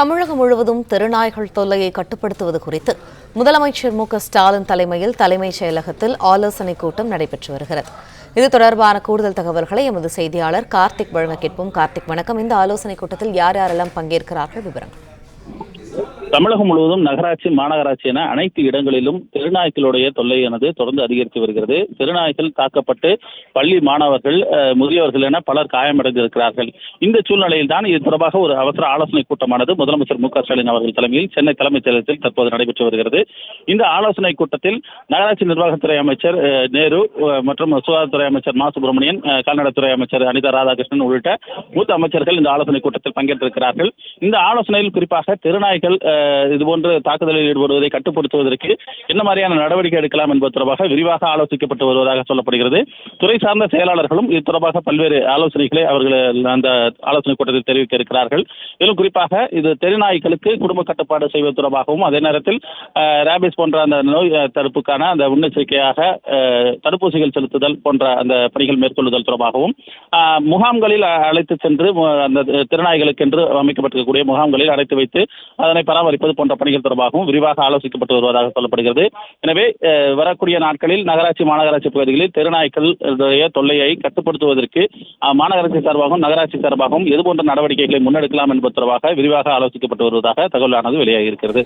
தமிழகம் முழுவதும் தெருநாய்கள் தொல்லையை கட்டுப்படுத்துவது குறித்து முதலமைச்சர் மு ஸ்டாலின் தலைமையில் தலைமைச் செயலகத்தில் ஆலோசனைக் கூட்டம் நடைபெற்று வருகிறது. இது தொடர்பான கூடுதல் தகவல்களை எமது செய்தியாளர் கார்த்திக் வழங்க கேட்போம். கார்த்திக் வணக்கம். இந்த ஆலோசனைக் கூட்டத்தில் யார் யாரெல்லாம் பங்கேற்கிறார்கள்? விவரங்கள். தமிழகம் முழுவதும் நகராட்சி மாநகராட்சி என அனைத்து இடங்களிலும் தெருநாய்க்களுடைய தொல்லையானது தொடர்ந்து அதிகரித்து வருகிறது. திருநாய்கள் தாக்கப்பட்டு பள்ளி மாணவர்கள் முதியவர்கள் என பலர் காயமடைந்திருக்கிறார்கள். இந்த சூழ்நிலையில் தான் இது தொடர்பாக ஒரு அவசர ஆலோசனை கூட்டமானது முதலமைச்சர் மு ஸ்டாலின் அவர்கள் தலைமையில் சென்னை தலைமைச் செயலகத்தில் தற்போது நடைபெற்று வருகிறது. இந்த ஆலோசனை கூட்டத்தில் நகராட்சி நிர்வாகத்துறை அமைச்சர் நேரு மற்றும் சுகாதாரத்துறை அமைச்சர் மா. சுப்பிரமணியன் கால்நடைத்துறை அமைச்சர் அனிதா ராதாகிருஷ்ணன் உள்ளிட்ட மூத்த அமைச்சர்கள் இந்த ஆலோசனை கூட்டத்தில் பங்கேற்றிருக்கிறார்கள். இந்த ஆலோசனையில் குறிப்பாக திருநாய்கள் இதுபோன்று தாக்குதலில் ஈடுபடுவதை கட்டுப்படுத்துவதற்கு என்ன மாதிரியான நடவடிக்கை எடுக்கலாம் என்பது தொடர்பாக விரிவாக ஆலோசிக்கப்பட்டு வருவதாக சொல்லப்படுகிறது. துறை சார்ந்த செயலாளர்களும் இது தொடர்பாக பல்வேறு ஆலோசனைகளை அவர்கள் அந்த ஆலோசனை கூட்டத்தில் தெரிவிக்க இருக்கிறார்கள் இதிலும் குறிப்பாக இது தெருநாய்களுக்கு குடும்ப கட்டுப்பாடு செய்வது தொடர்பாகவும் அதே நேரத்தில் ரேபிஸ் போன்ற அந்த நோய் தடுப்புக்கான அந்த முன்னெச்சரிக்கையாக தடுப்பூசிகள் செலுத்துதல் போன்ற அந்த பணிகள் மேற்கொள்ளுதல் தொடர்பாகவும் முகாம்களில் அழைத்து சென்று அந்த திறனாய்களுக்கென்று அமைக்கப்பட்டிருக்கக்கூடிய முகாம்களில் அழைத்து வைத்து அதனை பராமரிப்பது போன்ற பணிகள் தொடர்பாகவும் விரிவாக ஆலோசிக்கப்பட்டு வருவதாக சொல்லப்படுகிறது. எனவே வரக்கூடிய நாட்களில் நகராட்சி மாநகராட்சி பகுதிகளில் தெருநாய்கள் உடைய தொல்லையை கட்டுப்படுத்துவதற்கு மாநகராட்சி சார்பாகவும் நகராட்சி சார்பாகவும் இது போன்ற நடவடிக்கைகளை முன்னெடுக்கலாம் என்பது தொடர்பாக விரிவாக ஆலோசிக்கப்பட்டு வருவதாக தகவலானது வெளியாகி இருக்கிறது.